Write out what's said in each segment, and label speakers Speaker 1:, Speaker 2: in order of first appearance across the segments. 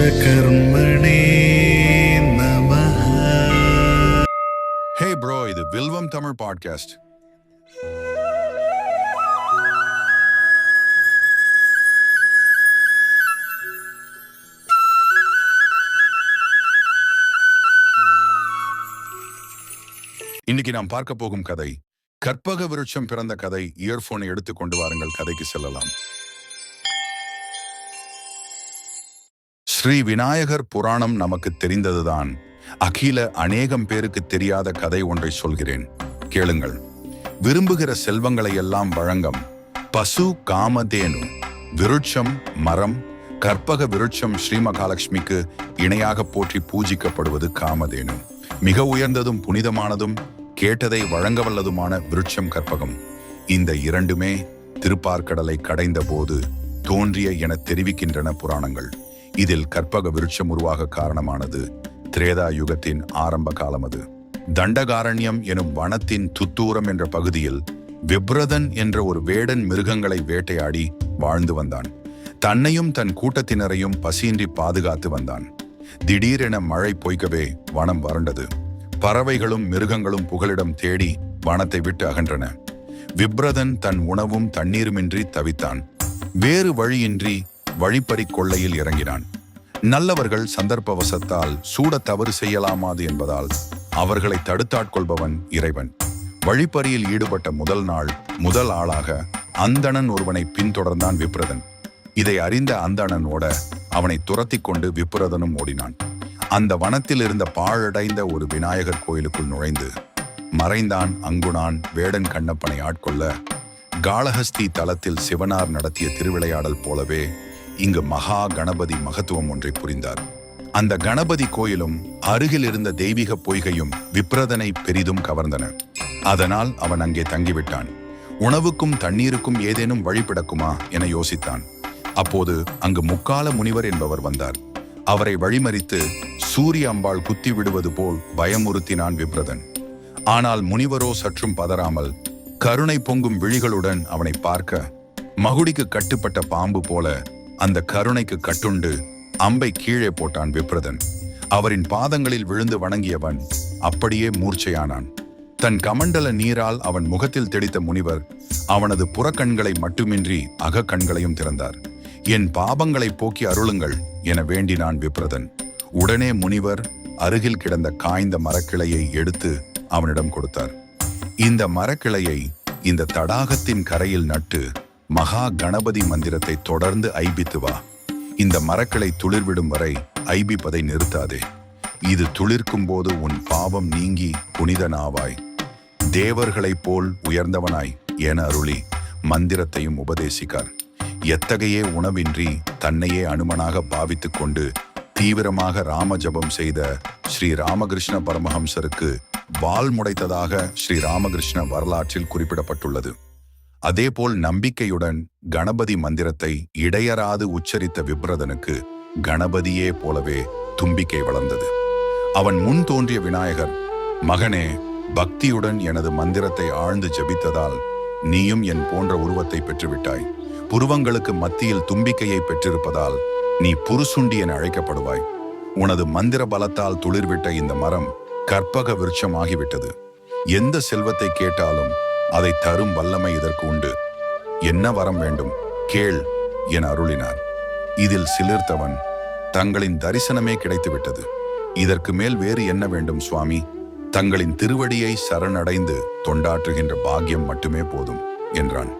Speaker 1: விஸ்வகர்மணே
Speaker 2: ஹே bro இது வில்வம் Tamil podcast இன்னைக்கு நாம் பார்க்க போகும் கதை கற்பக விருட்சம் பிறந்த கதை இயர்போனை எடுத்து கொண்டு வாருங்கள் கதைக்கு செல்லலாம். ஸ்ரீ விநாயகர் புராணம் நமக்கு தெரிந்ததுதான். அகில அநேகம் பேருக்கு தெரியாத கதை ஒன்றை சொல்கிறேன். கேளுங்கள். விரும்புகிற செல்வங்களை எல்லாம் வழங்கம். பசு காமதேனு விருட்சம் மரம். கற்பக விருட்சம் ஸ்ரீ மகாலட்சுமிக்கு இணையாக போற்றி பூஜிக்கப்படுவது காமதேனு மிக உயர்ந்ததும் புனிதமானதும் கேட்டதை வழங்க வல்லதுமான விருட்சம் கற்பகம். இந்த இரண்டுமே திருப்பார்க்கடலை கடைந்த போது தோன்றிய என தெரிவிக்கின்றன புராணங்கள். இதில் கற்பக விருட்சம் உருவாக காரணமானது திரேதா யுகத்தின் ஆரம்ப காலம் அது. தண்டகாரண்யம் எனும் வனத்தின் துத்தூரம் என்ற பகுதியில் விப்ரதன் என்ற ஒரு வேடன் மிருகங்களை வேட்டையாடி வாழ்ந்து வந்தான். தன்னையும் தன் கூட்டத்தினரையும் பசியின்றி பாதுகாத்து வந்தான். திடீரென மழை பொய்க்கவே வனம் வறண்டது. பறவைகளும் மிருகங்களும் புகலிடம் தேடி வனத்தை விட்டு அகன்றன. விப்ரதன் தன் உணவும் தண்ணீருமின்றி தவித்தான். வேறு வழியின்றி வழிப்பறி கொள்ளையில் இறங்கினான். நல்லவர்கள் சந்தர்ப்பவசத்தால் சூட தவறு செய்யலாமாது என்பதால் அவர்களை தடுத்தாட்கொள்பவன் இறைவன். வழிப்பறியில் ஈடுபட்ட முதல் நாள் முதல் ஆளாக அந்தணன் ஒருவனை பின்தொடர்ந்தான் விப்ரதன். இதை அறிந்த அந்தணனோட அவனை துரத்தி கொண்டு விப்ரதனும் ஓடினான். அந்த வனத்தில் இருந்த பாழடைந்த ஒரு விநாயகர் கோயிலுக்குள் நுழைந்து மறைந்தான் அங்குணான் வேடன் கண்ணப்பனை ஆட்கொள்ள காளஹஸ்தி தலத்தில் சிவனார் நடத்திய திருவிளையாடல் போலவே இங்கு மகா கணபதி மகத்துவம் ஒன்றை புரிந்தார். அந்த கணபதி கோயிலும் அருகில் இருந்த தெய்வீக பொய்கையும் விப்ரதனை பெரிதும் கவர்ந்தன. அதனால் அவன் அங்கே தங்கிவிட்டான். உணவுக்கும் தண்ணீருக்கும் ஏதேனும் வழிபிடக்குமா என யோசித்தான். அப்போது அங்கு முக்கால முனிவர் என்பவர் வந்தார். அவரை வழிமறித்து சூரிய அம்பாள் குத்தி விடுவது போல் பயமுறுத்தினான் விப்ரதன். ஆனால் முனிவரோ சற்றும் பதறாமல் கருணை பொங்கும் விழிகளுடன் அவனை பார்க்க மகுடிக்கு கட்டுப்பட்ட பாம்பு போல அந்த கருணைக்கு கட்டுண்டு அம்பை கீழே போட்டான் விப்ரதன். அவரின் பாதங்களில் விழுந்து வணங்கியவன் அப்படியே மூர்ச்சையானான். தன் கமண்டல நீரால் அவன் முகத்தில் தெளித்த முனிவர் அவனது புறக்கண்களை மட்டுமின்றி அகக்கண்களையும் திறந்தார். என் பாபங்களை போக்கி அருளுங்கள் என வேண்டினான் விப்ரதன். உடனே முனிவர் அருகில் கிடந்த காய்ந்த மரக்கிளையை எடுத்து அவனிடம் கொடுத்தார். இந்த மரக்கிளையை இந்த தடாகத்தின் கரையில் நட்டு மகா கணபதி மந்திரத்தை தொடர்ந்து ஐபித்து வா. இந்த மரக்களை துளிர்விடும் வரை ஐபிப்பதை நிறுத்தாதே. இது துளிர்க்கும் போது உன் பாவம் நீங்கி புனிதனாவாய். தேவர்களைப் போல் உயர்ந்தவனாய் என அருளி மந்திரத்தையும் உபதேசிக்கார். எத்தகைய உணவின்றி தன்னையே அனுமனாக பாவித்துக் கொண்டு தீவிரமாக ராம ஜபம் செய்த ஸ்ரீ ராமகிருஷ்ண பரமஹம்சருக்கு வால் முடைத்ததாக ஸ்ரீ ராமகிருஷ்ண வரலாற்றில் குறிப்பிடப்பட்டுள்ளது. அதேபோல் நம்பிக்கையுடன் கணபதி மந்திரத்தை இடையராது உச்சரித்த விப்ரதனுக்கு கணபதியே போலவே தும்பிக்கை வளர்ந்தது. அவன் முன் தோன்றிய விநாயகர் மகனே பக்தியுடன் எனது மந்திரத்தை ஆழ்ந்து ஜபித்ததால் நீயும் என் போன்ற உருவத்தை பெற்றுவிட்டாய். புருவங்களுக்கு மத்தியில் தும்பிக்கையை பெற்றிருப்பதால் நீ புருசுண்டி என அழைக்கப்படுவாய். உனது மந்திர பலத்தால் துளிர்விட்ட இந்த மரம் கற்பக விருட்சமாகிவிட்டது. எந்த செல்வத்தை கேட்டாலும் அதை தரும் வல்லமை இதற்கு உண்டு. என்ன வரம் வேண்டும்? கேள் என அருளினார். இதில் சிலிர்த்தவன் தங்களின் தரிசனமே கிடைத்துவிட்டது. இதற்கு மேல் வேறு என்ன வேண்டும் சுவாமி? தங்களின் திருவடியை சரணடைந்து தொண்டாற்றுகின்ற பாக்கியம் மட்டுமே போதும் என்றான்.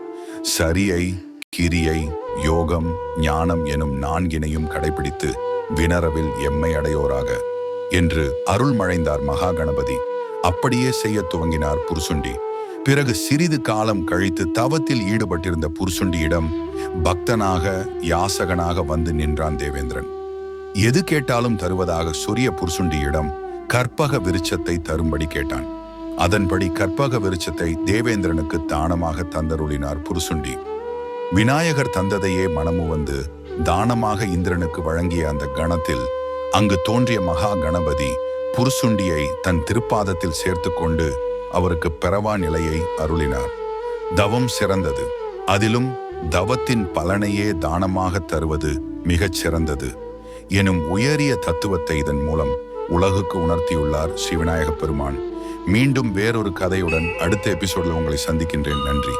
Speaker 2: சரியை கிரியை யோகம் ஞானம் எனும் நான்கினையும் கடைபிடித்து வினரவில் எம்மை அடையோராக என்று அருள் மழைந்தார் மகா கணபதி அப்படியே செய்ய துவங்கினார் புருசுண்டி. பிறகு சிறிது காலம் கழித்து தவத்தில் ஈடுபட்டிருந்த புருசுண்டியிடம் பக்தனாக யாசகனாக வந்து நின்றான் தேவேந்திரன். எது கேட்டாலும் தருவதாக சொரிய புருசுண்டியிடம் கற்பக விருட்சத்தை தரும்படி கேட்டான். அதன்படி கற்பக விருட்சத்தை தேவேந்திரனுக்கு தானமாக தந்தருளினார் புருசுண்டி விநாயகர் தந்ததையே மனமு வந்து தானமாக இந்திரனுக்கு வழங்கிய அந்த கணத்தில் அங்கு தோன்றிய மகா கணபதி புருசுண்டியை தன் திருப்பாதத்தில் சேர்த்து கொண்டு அவருக்கு பெறவா நிலையை அருளினார். தவம் சிறந்தது. அதிலும் தவத்தின் பலனையே தானமாக தருவது மிகச் சிறந்தது. எனும் உயரிய தத்துவத்தை இதன் மூலம் உலகுக்கு உணர்த்தியுள்ளார் ஸ்ரீவிநாயகப் பெருமான். மீண்டும் வேறொரு கதையுடன் அடுத்த எபிசோடில் உங்களை சந்திக்கின்றேன். நன்றி.